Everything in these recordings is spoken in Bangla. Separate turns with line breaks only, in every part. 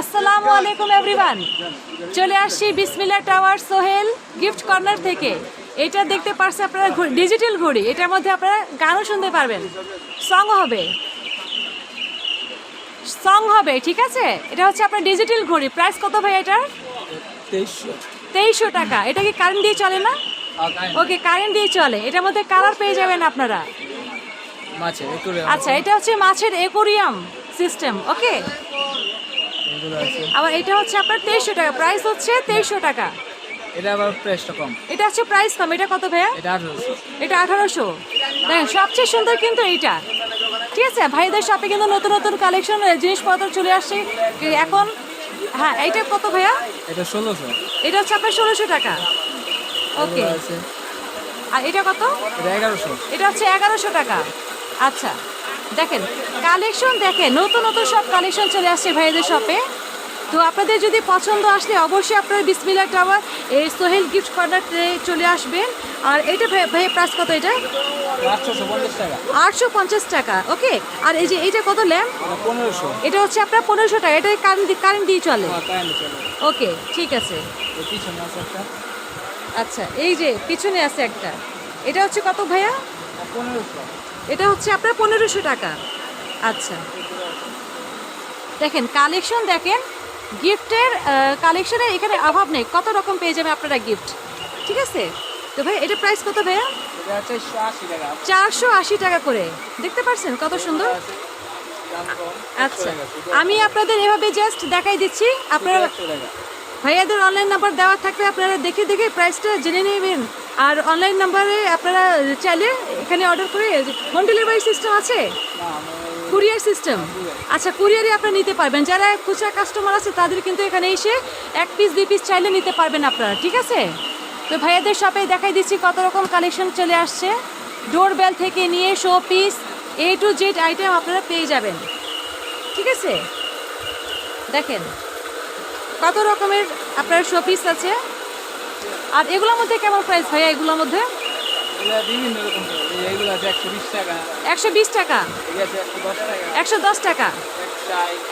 আসসালামু আলাইকুম এভরিওয়ান চলে আসছি বিসমিল্লা টাওয়ার সোহেল গিফট কর্নার থেকে। এটা দেখতে পারছে আপনারা ডিজিটাল ঘড়ি। এটার মধ্যে আপনারা গানও শুনতে পারবেন। সং হবে। সং হবে ঠিক আছে? এটা হচ্ছে আপনার ডিজিটাল ঘড়ি। প্রাইস কত ভাই এটার?
তেইশশো।
তেইশশো টাকা। এটা কি কারেন্ট দিয়ে চলে না? ওকে কারেন্ট দিয়ে। চলে। এটার মধ্যে কালার পেয়ে যাবেন আপনারা। আচ্ছা এটা হচ্ছে মাছের একুরিয়াম সিস্টেম ওকে
এগুলো আছে।
আবার এটা হচ্ছে আপনার তেইশশো টাকা। প্রাইস হচ্ছে তেইশশো টাকা।
এটা আবার প্রাইসটা কম।
এটা হচ্ছে প্রাইস কম। এটা কত ভাইয়া?
এটা আঠারোশো।
এটা আঠারোশো। দেখেন সবচেয়ে সুন্দর কিন্তু এইটা। ঠিক আছে ভাইদের শপে কিন্তু নতুন নতুন কালেকশন জিনিসপত্র চলে আসছে। এখন হ্যাঁ এইটা কত ভাইয়া?
এটা ষোলোশো।
এটা হচ্ছে আপনার ষোলোশো টাকা। ওকে আর এটা কত?
এটা এগারোশো।
এটা হচ্ছে এগারোশো টাকা। আচ্ছা। দেখেন কালেকশন দেখেন নতুন নতুন সব কালেকশন চলে আসছে ভাইদের শপে তো আপনাদের যদি পছন্দ আসলে অবশ্যই আপনারা বিসমিল্লা টাওয়ার এই সোহেল গিফট কর্নারতে চলে আসবেন। আর এটা ভাই প্রাইস কত এটা? আটশো পঞ্চাশ টাকা। ওকে আর এই যে এইটা কত ল্যাম্প
এটা পনেরোশো।
এটা হচ্ছে আপনার পনেরোশো টাকা এটা কারেন্ট কারেন্ট দিয়ে চলে। ওকে ঠিক আছে। আচ্ছা এই যে পিছনে আছে একটা। এটা হচ্ছে কত ভাইয়া?
পনেরোশো।
এটা হচ্ছে আপনার পনেরোশো টাকা। আচ্ছা। দেখেন কালেকশন দেখেন গিফটের কালেকশনের এখানে অভাব নেই। কত রকম পেয়ে যাবে আপনারা গিফট? ঠিক আছে? তো ভাই এটা প্রাইস কত ভাইয়া?
চারশো আশি টাকা।
করে। দেখতে পারছেন কত সুন্দর? আচ্ছা আমি আপনাদের এভাবে জাস্ট দেখাই দিচ্ছি। আপনারা ভাইয়াদের অনলাইন নাম্বার দেওয়া থাকবে আপনারা দেখে দেখে প্রাইসটা জেনে নেবেন। আর অনলাইন নাম্বারে আপনারা চাইলে এখানে অর্ডার করে হোম ডেলিভারি সিস্টেম আছে? কুরিয়ার সিস্টেম আচ্ছা কুরিয়ারে আপনারা নিতে পারবেন। যারা খুচরা কাস্টমার আছে, তাদের কিন্তু এখানে এসে এক পিস দুই পিস চাইলে নিতে পারবেন আপনারা, ঠিক আছে? তো ভাইয়াদের শপে দেখাই দিচ্ছি কত রকম কালেকশন চলে আসছে। ডোর বেল থেকে নিয়ে show piece A to Z item আপনারা পেয়ে যাবেন, ঠিক আছে? দেখেন, কত রকমের আপনার শো পিস আছে? আর এগুলোর মধ্যে কেমন প্রাইস ভাইয়া এগুলোর মধ্যে?
বিভিন্ন রকম এইগুলো আছে একশো বিশ টাকা।
একশো বিশ টাকা?
একশো দশ টাকা।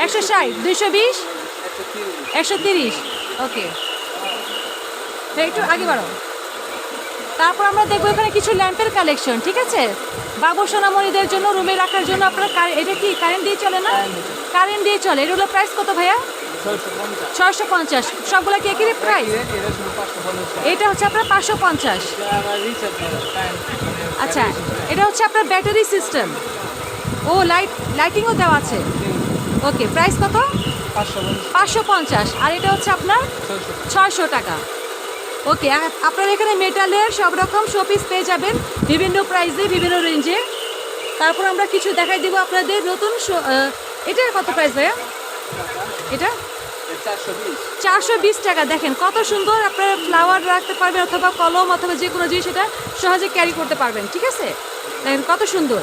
একশো ষাট দুইশো বিশ?
একশো তিরিশ।
ওকে। একটু আগে বাড়ো তারপর আমরা দেখব এখানে কিছু ল্যাম্পের কালেকশন ঠিক আছে? বাবু সোনামণিদের জন্য রুমে রাখার জন্য আপনার এটা কি কারেন্ট দিয়ে চলে না? কারেন্ট দিয়ে চলে। এগুলো প্রাইস কত ভাইয়া?
ছয়শো পঞ্চাশ।
সবগুলো কি একই প্রাইস
এটা
হচ্ছে আপনার পাঁচশো পঞ্চাশ। আচ্ছা এটা হচ্ছে আপনার ব্যাটারি সিস্টেম ও লাইট লাইটিংও দেওয়া আছে। ওকে প্রাইস কত?
পাঁচশো পঞ্চাশ।
আর এটা হচ্ছে আপনার
ছয়শো
টাকা। ওকে আপনারা এখানে মেটালের সব রকম শোপিস পেয়ে যাবেন। বিভিন্ন প্রাইসে বিভিন্ন রেঞ্জে তারপর আমরা কিছু দেখাই দিব আপনাদের। নতুন এটার কত প্রাইস ভাইয়া? এটা? চারশো বিশ। টাকা দেখেন কত সুন্দর আপনারা ফ্লাওয়ার রাখতে পারবেন অথবা কলম অথবা যে কোনো জিনিস এটা সহজে ক্যারি করতে পারবেন ঠিক আছে? দেখেন কত সুন্দর।